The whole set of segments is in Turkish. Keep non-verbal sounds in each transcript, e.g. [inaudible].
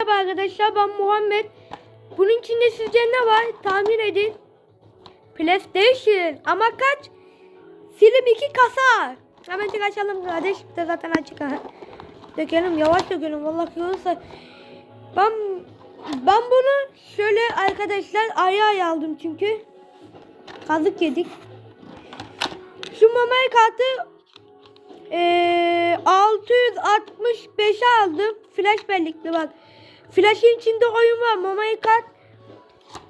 Merhaba arkadaşlar ben Muhammed. Bunun içinde sizce ne var? Tahmin edin. PlayStation. Ama kaç? Film 2 kasa. Hemen çık açalım kardeş. De zaten açık ha. Dökelim yavaş dökelim. Vallahi yoksa ben ben bunu şöyle arkadaşlar ayrı ayrı aldım çünkü. Kazık yedik. Şu mamay kartı eee 665'e aldım. Flash bellekli bak. Flash'in içinde oyun var. Mamay kart.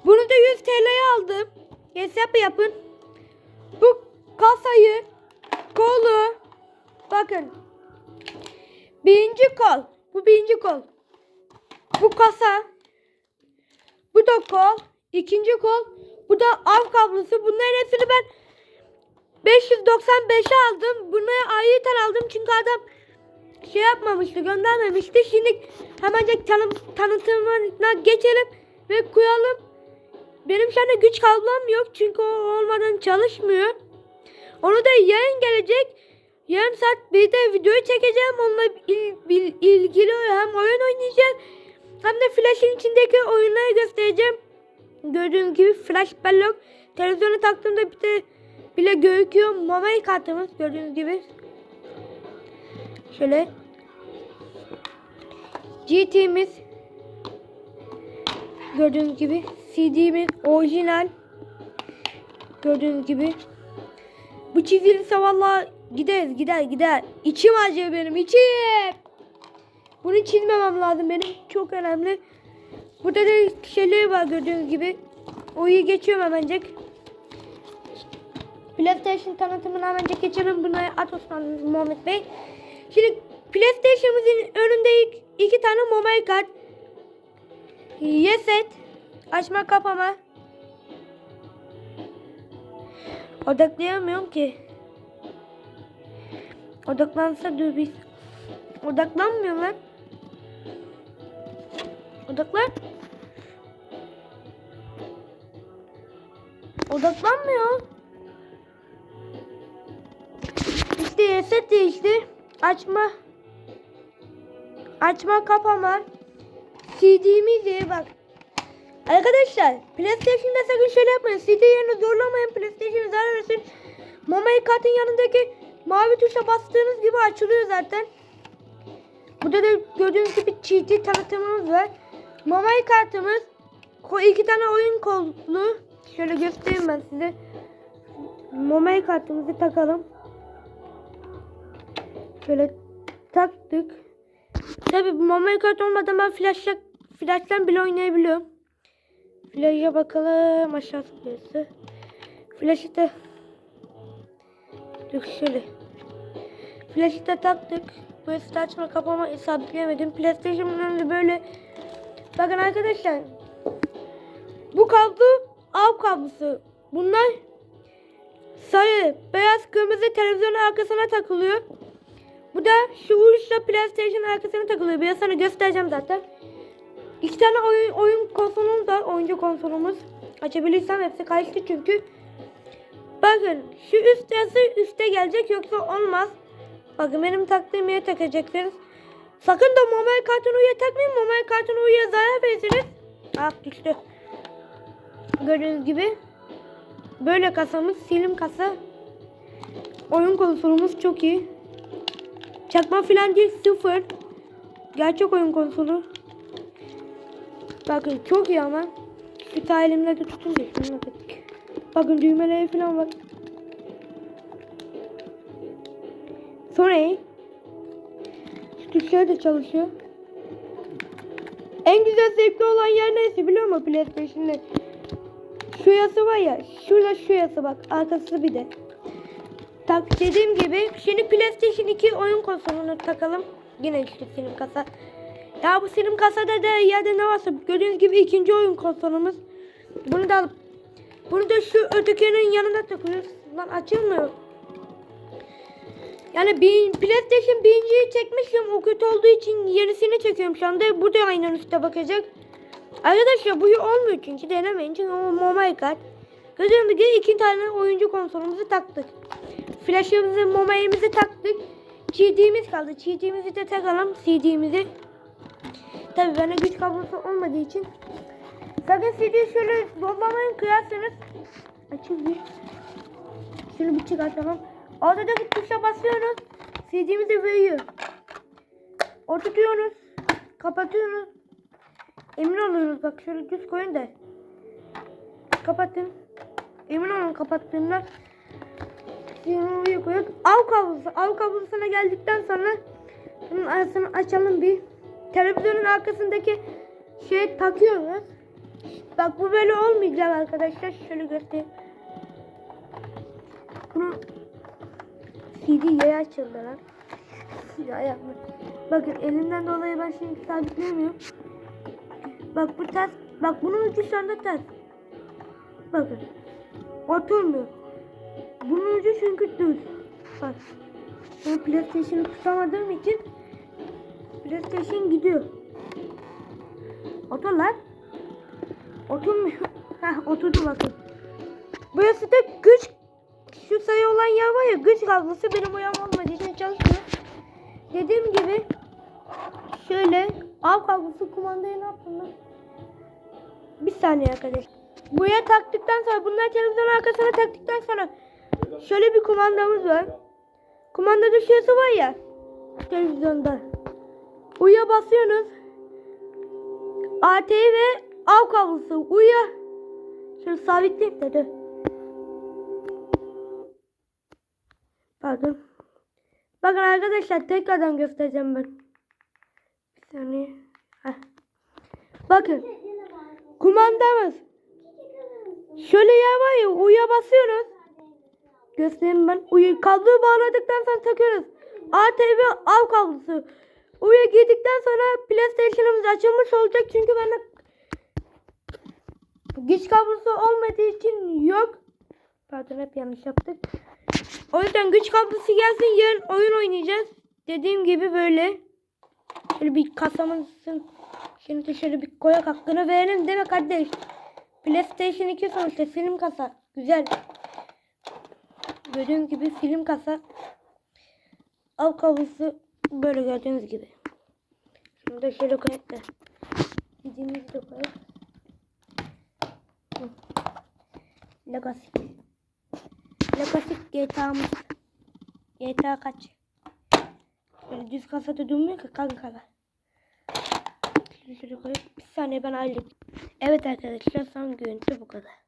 Bunu da 100 TL'ye aldım. Hesap yapın. Bu kasayı kolu bakın. Birinci kol. Bu birinci kol. Bu kasa. Bu da kol. ikinci kol. Bu da av kablosu. Bunların hepsini ben 595'e aldım. Bunu ayrıca aldım çünkü adam şey yapmamıştı, göndermemişti. Şimdi hemencek tanı tanıtımına geçelim ve koyalım. Benim şu anda güç kablom yok çünkü o olmadan çalışmıyor. Onu da yarın gelecek. Yarım saat bir de videoyu çekeceğim. Onunla il, bil- ilgili hem oyun oynayacağız hem de Flash'in içindeki oyunları göstereceğim. Gördüğünüz gibi Flash Bellok. Televizyonu taktığımda bir de bile gözüküyor. Mobile kartımız gördüğünüz gibi. Şöyle. GT'miz. Gördüğünüz gibi. CD'miz orijinal. Gördüğünüz gibi. Bu çizilirse valla gideriz gider gider. İçim acıyor benim içim. Bunu çizmemem lazım benim. Çok önemli. Burada da şeyler var gördüğünüz gibi. Oyu geçiyorum hemencek. PlayStation tanıtımını hemencek geçelim. Buna at Osman Muhammed Bey. Şimdi PlayStation'ımızın önünde iki, tane mobile kart. Yeset. Açma kapama. Odaklayamıyorum ki. Odaklansa dur bir. Odaklanmıyor lan. Odaklan. Odaklanmıyor. İşte reset değişti. Açma. Açma kapama. CD'miz diye bak. Arkadaşlar PlayStation'da sakın şöyle yapmayın. CD yerine zorlamayın. PlayStation'ı zarar versin. Mobile kartın yanındaki mavi tuşa bastığınız gibi açılıyor zaten. Burada da gördüğünüz gibi CD tanıtımımız var. Mobile kartımız iki tane oyun kollu. Şöyle göstereyim ben size. Mobile kartımızı takalım. Şöyle taktık. Tabi mobile kart olmadan ben flashla, flash'tan bile oynayabiliyorum. Flash'a bakalım aşağı tıklıyorsa. Flash'ı da Dur şöyle. Flash'ı da taktık. Bu üstü açma kapama sabitleyemedim. PlayStation'ın önünde böyle Bakın arkadaşlar. Bu kablo av kablosu. Bunlar sarı, beyaz, kırmızı televizyonun arkasına takılıyor. Bu da şu uçla PlayStation arkasına takılıyor. Biraz sonra göstereceğim zaten. İki tane oyun, oyun konsolumuz var. Oyuncu konsolumuz. Açabilirsem hepsi kaçtı çünkü. Bakın şu üst yazı üste gelecek yoksa olmaz. Bakın benim taktığım yere takacaksınız. Sakın da mobile kartını uyuya takmayın. Mobile kartını uyuya zarar verirsiniz. Ah düştü. Gördüğünüz gibi. Böyle kasamız silim kasa. Oyun konsolumuz çok iyi. Çakma filan değil sıfır. Gerçek oyun konsolu. Bakın çok iyi ama. Şu ta elimle de tutun da şununla da- Bakın düğmeleri falan var. Sonra şu tuşlar da çalışıyor. En güzel zevkli olan yer neresi biliyor musun PlayStation'da? Şu yası var ya. Şurada şu yası bak. Arkası bir de. Tak dediğim gibi şimdi PlayStation 2 oyun konsolunu takalım. Yine işte film kasa. Ya bu film kasada da yerde ne varsa gördüğünüz gibi ikinci oyun konsolumuz. Bunu da alıp bunu da şu ötekinin yanına takıyoruz. Lan açılmıyor. Yani bir, PlayStation birinciyi çekmişim. O kötü olduğu için yenisini çekiyorum şu anda. Bu da aynen üstte bakacak. Arkadaşlar bu olmuyor çünkü denemeyin. Çünkü o mobile kart. Gördüğünüz gibi iki tane oyuncu konsolumuzu taktık. Flash'ımızı, mobile'imizi taktık. CD'miz kaldı. CD'mizi de takalım. CD'mizi. tabii bende güç kablosu olmadığı için. Sakın CD'yi şöyle dollamayın kıyarsanız. Açıl bir. Şunu bir çıkartalım. Ortadaki tuşa basıyorsunuz. CD'mizi veriyor. Oturtuyorsunuz. Kapatıyorsunuz. Emin oluyorsunuz bak şöyle düz koyun da. Kapatın. Emin olun kapattığımda. Yumruğu koyup av kablosu. Av kablosuna geldikten sonra bunun arasını açalım bir. Televizyonun arkasındaki şey takıyoruz. Bak bu böyle olmayacak arkadaşlar. Şöyle göstereyim. Bunu CD yaya açıldı lan. Ya. Bakın elimden dolayı ben şimdi sabitleyemiyorum. Bak bu ters. Bak bunun ucu şu anda ters. Bakın. Oturmuyor. Bunun ucu çünkü düz. Bak. Ben PlayStation'ı tutamadığım için PlayStation gidiyor. Otur lan. Oturmuyor. [laughs] Heh oturdu bakın. Burası da güç şu sayı olan yer var ya güç kablosu benim uyam olmadığı için çalışmıyor. Dediğim gibi şöyle av kablosu kumandayı ne yaptım ben? Bir saniye arkadaşlar. Buraya taktıktan sonra bunları televizyon arkasına taktıktan sonra şöyle bir kumandamız var. Kumanda düşüyorsa var ya televizyonda. Uya basıyorsunuz. AT ve av kablosu. Uya. Şöyle sabitleyeyim dedi. Pardon. Bakın arkadaşlar tekrardan göstereceğim ben. Bir saniye. Heh. Bakın. Kumandamız. Şöyle yer var ya uya basıyoruz. Göstereyim ben. Uyu kabloyu bağladıktan sonra takıyoruz. ATV av kablosu. Uya girdikten sonra PlayStation'ımız açılmış olacak çünkü bende güç kablosu olmadığı için yok. Pardon hep yanlış yaptık. O yüzden güç kablosu gelsin yarın oyun oynayacağız. Dediğim gibi böyle. Şöyle bir kasamızın şimdi şöyle bir koyak hakkını verelim değil mi kardeş? PlayStation 2 sonuçta film kasa. Güzel. Gördüğünüz gibi film kasa. Av kablosu böyle gördüğünüz gibi. Şunu da şöyle koyalım da. Dizimizi de. Hı. Legacy. Legacy GTA'mız. GTA kaç? Böyle düz kasada durmuyor ki kankalar. Şöyle koyup bir saniye ben halledeyim. Evet arkadaşlar son görüntü bu kadar.